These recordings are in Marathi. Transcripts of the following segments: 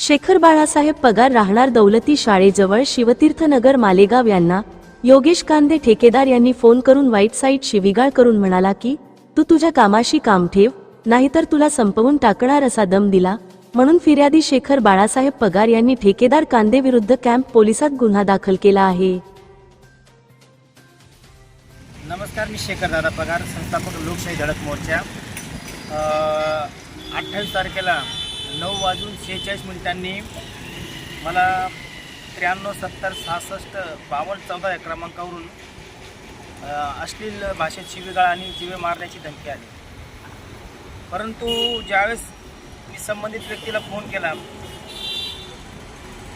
शेखर बाळासाहेब पगार राहणार दौलती शाळेजवळ शिवतीर्थनगर मालेगाव यांना योगेश कांदे ठेकेदार यांनी फोन करून वाईट साईट शिविगाळ करून म्हणाला की तू तुझ्या कामाशी काम ठेव नाहीतर तुला संपवून टाकणार असा दम दिला म्हणून फिर्यादी शेखर बाळासाहेब पगार यांनी ठेकेदार कांदे विरुद्ध कॅम्प पोलिसात गुन्हा दाखल केला आहे. नमस्कार मी शेखर दादा पगार संस्थापक लोकशाही धडक मोर्चा. अठ्ठावीस तारखेला नऊ वाजून शेहेचाळीस मिनिटांनी मला त्र्याण्णव सत्तर सहासष्ट बावन्न चौदा या क्रमांकावरून अश्लील भाषेत शिवीगाळ आणि जीवे मारण्याची धमकी आली. परंतु ज्यावेळेस मी संबंधित व्यक्तीला फोन केला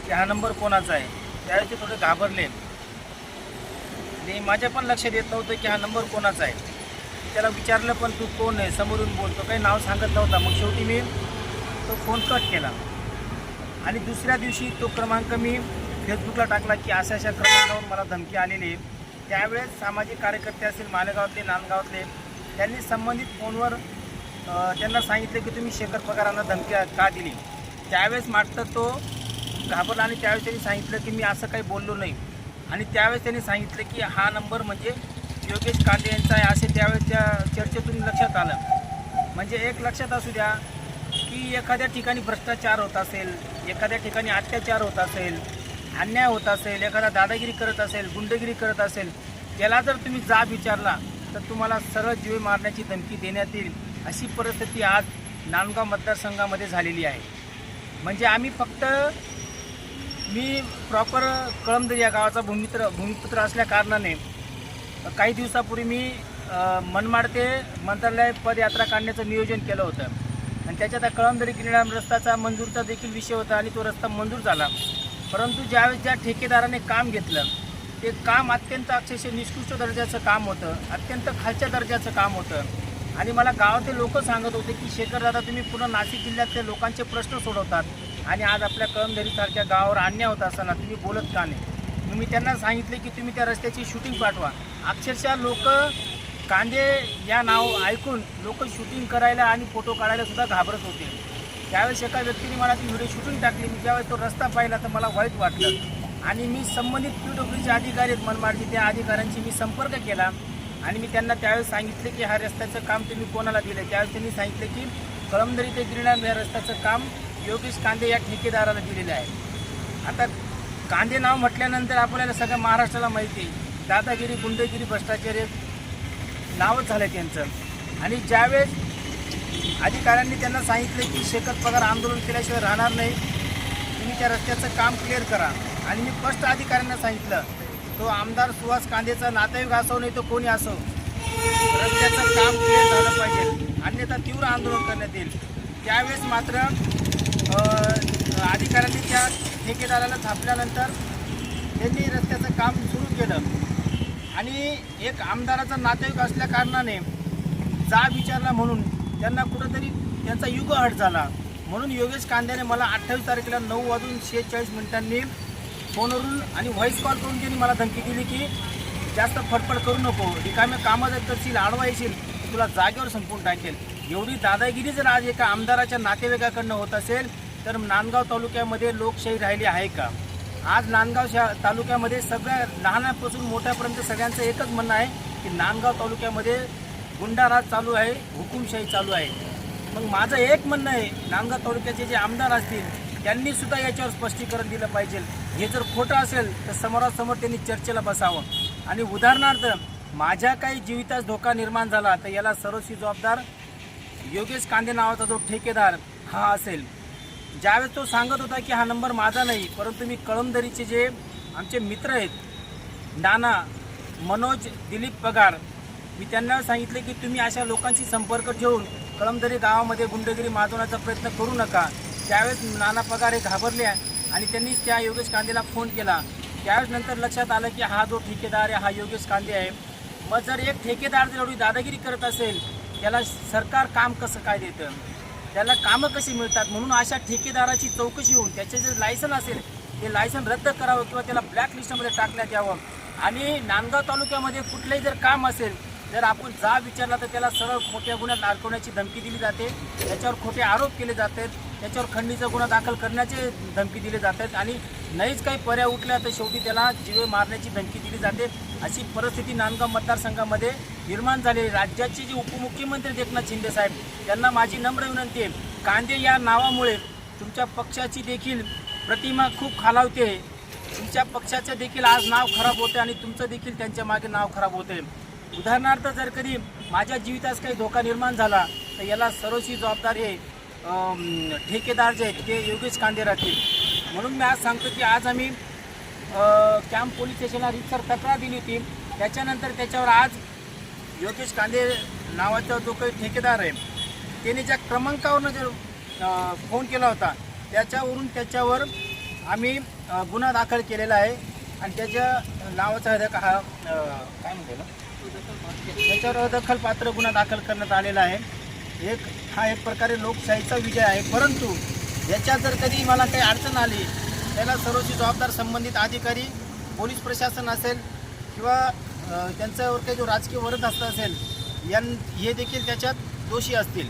की हा नंबर कोणाचा आहे त्यावेळेस ते थोडे घाबरले. आणि माझ्या पण लक्षात येत नव्हतं की हा नंबर कोणाचा आहे. त्याला विचारलं पण तू कोण आहे? समोरून बोलतो. काही नाव सांगत नव्हता. मग शेवटी मी तो फोन कट केला. आणि दुसऱ्या दिवशी तो क्रमांक मी फेसबुकला टाकला की अशा अशा क्रमांकावर मला धमकी आलेली आहे. त्यावेळेस सामाजिक कार्यकर्ते असतील मालेगावातले नांदगावातले त्यांनी संबंधित फोनवर त्यांना सांगितलं की तुम्ही शेखर पगारांना धमकी का दिली? त्यावेळेस मात्र तो घाबरला आणि त्यावेळेस त्यांनी सांगितलं की मी असं काही बोललो नाही. आणि त्यावेळेस त्यांनी सांगितलं की हा नंबर म्हणजे योगेश कांदे यांचा आहे असे त्यावेळेसच्या चर्चेतून लक्षात आलं. म्हणजे एक लक्षात असू द्या की एखाद्या ठिकाणी भ्रष्टाचार होत असेल एखाद्या ठिकाणी अत्याचार होत असेल अन्याय होत असेल एखादा दादागिरी करत असेल गुंडगिरी करत असेल त्याला जर तुम्ही जाब विचारला तर तुम्हाला सरळ जीवे मारण्याची धमकी देण्यात येईल अशी परिस्थिती आज नांदगाव मतदारसंघामध्ये झालेली आहे. म्हणजे आम्ही फक्त मी प्रॉपर कळमदरी या गावाचा भूमित्र भूमिपुत्र असल्या कारणाने काही दिवसापूर्वी मी मनमाड ते मंत्रालय पदयात्रा काढण्याचं नियोजन केलं होतं. आणि त्याच्यात कळमदरी किनारा रस्त्याचा मंजूरचा देखील विषय होता आणि तो रस्ता मंजूर झाला. परंतु ज्यावेळेस ज्या ठेकेदाराने काम घेतलं ते काम अत्यंत अक्षरशः निष्कृष्ट दर्जाचं काम होतं अत्यंत खालच्या दर्जाचं काम होतं. आणि मला गावातील लोक सांगत होते की शेखर दादा तुम्ही पूर्ण नाशिक जिल्ह्यातल्या लोकांचे प्रश्न सोडवतात आणि आज आपल्या कळमदरीसारख्या गावावर अन्याय होत असताना तुम्ही बोलत का नाही? मी त्यांना सांगितले की तुम्ही त्या रस्त्याची शूटिंग पाठवा. अक्षरशः लोक कांदे या नाव ऐकून लोक शूटिंग करायला आणि फोटो काढायला सुद्धा घाबरत होते. त्यावेळेस एका व्यक्तीने मला ती व्हिडिओ शूटिंग टाकली. मी ज्यावेळेस तो रस्ता पाहिला तर मला वाईट वाटलं. आणि मी संबंधित पी डब्ल्यूचे अधिकारी आहेत मनमाडचे त्या अधिकाऱ्यांशी मी संपर्क केला. आणि मी त्यांना त्यावेळेस सांगितले की हा रस्त्याचं काम तुम्ही कोणाला दिलं त्यावेळेस त्यांनी सांगितलं की कळमदरी ते गिरणार या रस्त्याचं काम योगेश कांदे या ठेकेदाराला दिलेलं आहे. आता कांदे नाव म्हटल्यानंतर आपल्याला सगळ्या महाराष्ट्राला माहिती आहे. दादागिरी गुंडगिरी भ्रष्टाचार नावच झालं त्यांचं. आणि ज्यावेळेस अधिकाऱ्यांनी त्यांना सांगितले की शेकत पगार आंदोलन केल्याशिवाय राहणार नाही तुम्ही त्या रस्त्याचं काम क्लिअर करा. आणि मी स्पष्ट अधिकाऱ्यांना सांगितलं तो आमदार सुहास कांदेचा नातेवाईक असो नाही तो कोणी असो रस्त्याचं काम क्लिअर झालं पाहिजे. अन्यथा तीव्र आंदोलन करण्यात येईल. त्यावेळेस मात्र अधिकाऱ्यांनी त्या ठेकेदाराला थापल्यानंतर त्यांनी रस्त्याचं काम सुरू केलं. आणि एक आमदाराचा नातेवाईक असल्या कारणाने जा विचारला म्हणून त्यांना कुठंतरी त्यांचा युग हट झाला. म्हणून योगेश कांद्याने मला अठ्ठावीस तारखेला नऊ वाजून शेहेचाळीस मिनिटांनी फोनवरून आणि व्हॉइस कॉल करून त्यांनी मला धमकी दिली की जास्त फडफड करू नको रिकाम्या कामं जर करशील आडवा येशील तुला जागेवर संपून टाकेल. एवढी दादागिरी जर आज एका आमदाराच्या नातेवाईकाकडनं होत असेल तर नांदगाव तालुक्यामध्ये लोकशाही राहिली आहे का? आज नांदगाव शा तालुक्यामध्ये सगळ्या लहानापासून मोठ्यापर्यंत सगळ्यांचं एकच म्हणणं आहे की नांदगाव तालुक्यामध्ये गुंडाराज चालू आहे हुकुमशाही चालू आहे. मग माझं एक म्हणणं आहे नांदगाव तालुक्याचे जे आमदार असतील त्यांनी सुद्धा याच्यावर स्पष्टीकरण दिलं पाहिजे. हे जर खोटं असेल तर समोरासमोर त्यांनी चर्चेला बसावं. आणि उदाहरणार्थ माझ्या काही जीवितास धोका निर्माण झाला तर याला सर्वस्वी जबाबदार योगेश कांदे नावाचा जो ठेकेदार हा असेल. ज्यावेळेस तो सांगत होता की हा नंबर माझा नाही परंतु मी कळमदरीचे जे आमचे मित्र आहेत नाना मनोज दिलीप पगार मी त्यांना सांगितले की तुम्ही अशा लोकांशी संपर्क ठेवून कळमदरी गावामध्ये गुंडगिरी माजवण्याचा प्रयत्न करू नका. त्यावेळेस नाना पगार हे घाबरले आणि त्यांनी त्या योगेश कांदेला फोन केला. त्यावेळेस नंतर लक्षात आलं की हा जो ठेकेदार आहे हा योगेश कांदे आहे. मग जर एक ठेकेदार जर एवढी दादागिरी करत असेल त्याला सरकार काम कसं काय देतं? त्याला कामं कशी मिळतात म्हणून अशा ठेकेदाराची चौकशी होऊन त्याचे जे लायसन असेल ते लायसन रद्द करावं किंवा त्याला ब्लॅक लिस्टमध्ये टाकण्यात यावं. आणि नांदगाव तालुक्यामध्ये कुठलंही जर काम असेल जर आपण जा विचारला तर त्याला सरळ खोट्या गुन्ह्यात अडकवण्याची धमकी दिली जाते. त्याच्यावर खोटे आरोप केले जातात. त्याच्यावर खंडीचा गुन्हा दाखल करण्याचे धमकी दिली जातात. आणि नाहीच काही पर्याय उठल्या तर शेवटी त्याला जीवे मारण्याची धमकी दिली जाते. अशी परिस्थिती नांदगाव मतदारसंघामध्ये निर्माण झालेली. राज्याचे जे उपमुख्यमंत्री एकनाथ शिंदे साहेब त्यांना माझी नम्र विनंती आहे. कांदे या नावामुळे तुमच्या पक्षाची देखील प्रतिमा खूप खालावते. तुमच्या पक्षाचं देखील आज नाव खराब होते आणि तुमचं देखील त्यांच्या मागे नाव खराब होते उदाहरणार्थ जर कधी माझ्या जीवितास काही धोका निर्माण झाला तर याला सर्वशी जबाबदार हे ठेकेदार जे आहेत ते योगेश कांदे राहतील. म्हणून मी आज सांगतो की आज आम्ही कॅम्प पोलीस स्टेशनला रितसर तक्रार दिली होती. त्याच्यानंतर त्याच्यावर आज योगेश कांदे नावाचा जो काही ठेकेदार आहे त्याने ज्या क्रमांकावरनं जो फोन केला होता त्याच्यावरून त्याच्यावर आम्ही गुन्हा दाखल केलेला आहे. आणि त्याच्या नावाचा दख हा काय म्हणते त्याच्यावर दखलपात्र गुन्हा दाखल करण्यात आलेला आहे. एक हा एक प्रकारे लोकशाहीचा विजय आहे. परंतु याच्यात जर कधी मला काही अडचण आली त्याला सर्वोच्च जबाबदार संबंधित अधिकारी पोलीस प्रशासन असेल किंवा त्यांच्यावर काही जो राजकीय वरद असता असेल यां हे देखील त्याच्यात दोषी असतील.